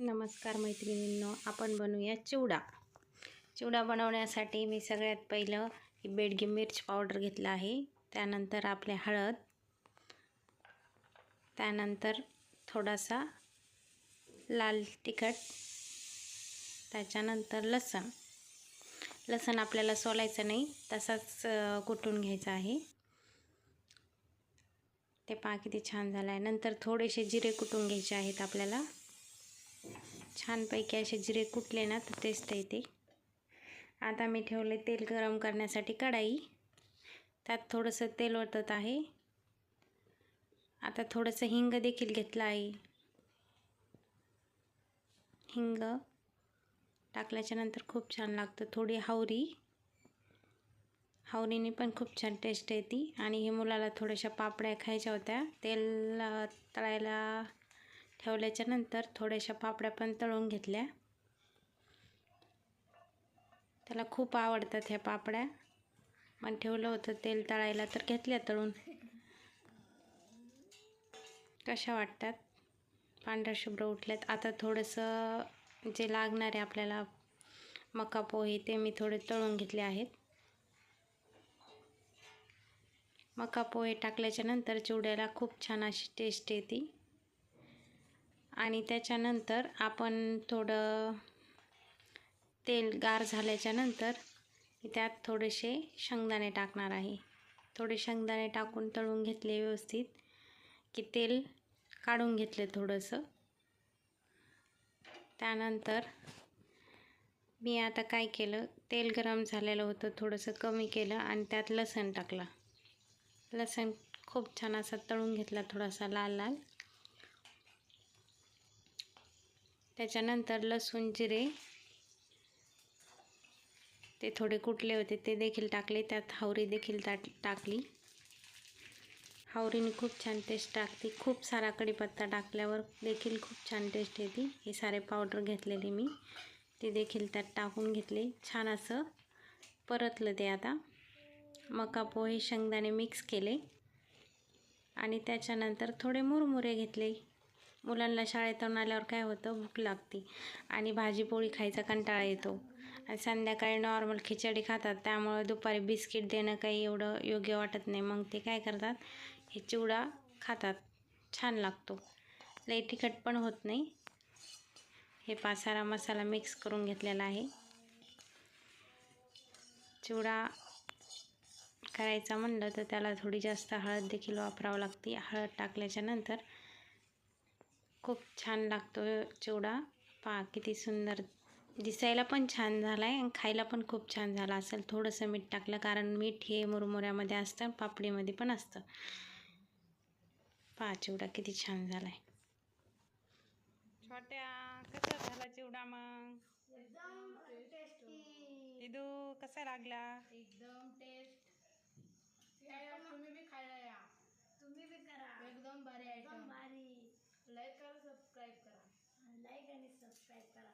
नमस्कार मैत्रिणींनो आपण बनवूया चिवडा. चिवडा बनवण्यासाठी मी सगळ्यात पहिलं ही बेडगी मिर्च पावडर घेतलं आहे. त्यानंतर आपले हळद. त्यानंतर थोडासा लाल तिखट. त्याच्यानंतर लसण. लसण आपल्याला सोलायचं नाही तसाच कुटून घ्यायचा आहे. ते पहा किती छान झालं आहे नंतर थोडेसे जिरे कुटून घ्यायचे आहेत आपल्याला. छानपैकी असे जिरे कुटले ना तर टेस्ट येते. आता मी ठेवले तेल गरम करण्यासाठी कढाई. त्यात थोडंसं तेल ओतत आहे. आता थोडंसं हिंग देखील घेतलं आहे. हिंग टाकल्याच्या नंतर खूप छान लागतं थोडी हावरी. हावरीने पण खूप छान टेस्ट येते. आणि हे मुलाला थोड्याशा पापड्या खायच्या होत्या. तेल तळायला ठेवल्याच्या नंतर थोड्याशा पापड्या पण तळून घेतल्या. त्याला खूप आवडतात ह्या पापड्या. पण ठेवलं होतं तेल तळायला तर घेतल्या तळून. कशा वाटतात? पांढऱ्या शुभ्र उठल्यात. आता थोडंसं जे लागणार आहे आपल्याला मका पोहे ते मी थोडे तळून घेतले आहेत. मका पोहे टाकल्याच्या नंतर चिवड्याला खूप छान अशी टेस्ट येते. आणि त्याच्यानंतर आपण थोडं तेल गार झाल्याच्यानंतर त्यात थोडेसे शेंगदाणे टाकणार आहे. थोडे शेंगदाणे टाकून तळून घेतले व्यवस्थित की तेल काढून घेतले थोडंसं. त्यानंतर मी आता काय केलं तेल गरम झालेलं होतं थोडंसं कमी केलं आणि त्यात लसण टाकला. लसण खूप छान असा तळून घेतला थोडासा लाल लाल त्याच्यानंतर लसूण जिरे ते थोडे कुटले होते ते देखील टाकले. त्यात हावरी देखील टाक टाकली. हावरीने खूप छान टेस्ट टाकते. खूप सारा कढीपत्ता टाकल्यावर देखील खूप छान टेस्ट येते. हे सारे पावडर घेतलेले मी. ते देखील त्यात टाकून घेतले. छान असं परतलं ते आता. मका पोहे शेंगदाणे मिक्स केले. आणि त्याच्यानंतर थोडे मुरमुरे घेतले. मुलांना शाळेतून आल्यावर काय होतं? भूक लागते. आणि भाजी पोळी खायचा कंटाळा येतो. आणि संध्याकाळी नॉर्मल खिचडी खातात. त्यामुळे दुपारी बिस्किट देणं काही एवढं योग्य वाटत नाही. मग ते काय करतात? हे चिवडा खातात. छान लागतो. लई तिखट पण होत नाही. हे पासारा मसाला मिक्स करून घेतलेला आहे. चिवडा करायचा म्हणलं तर त्याला थोडी जास्त हळद देखील वापरावं लागते. हळद टाकल्याच्या नंतर खूप छान लागतो चिवडा. पहा किती सुंदर दिसायला पण छान झाला आहे आणि खायला पण खूप छान झाला असेल. थोडंसं मीठ टाकलं कारण मीठ हे मुरमुऱ्यामध्ये असतं पापडीमध्ये पण असतं. पहा चिवडा किती छान झाला आहे छोट्या कसा झाला चिवडा मग? एकदम टेस्टी दिदू कसा लागला? एकदम टेस्ट तुम्ही बी खायला या. तुम्ही बी करा. एकदम भारी आयटम भारी. aspetta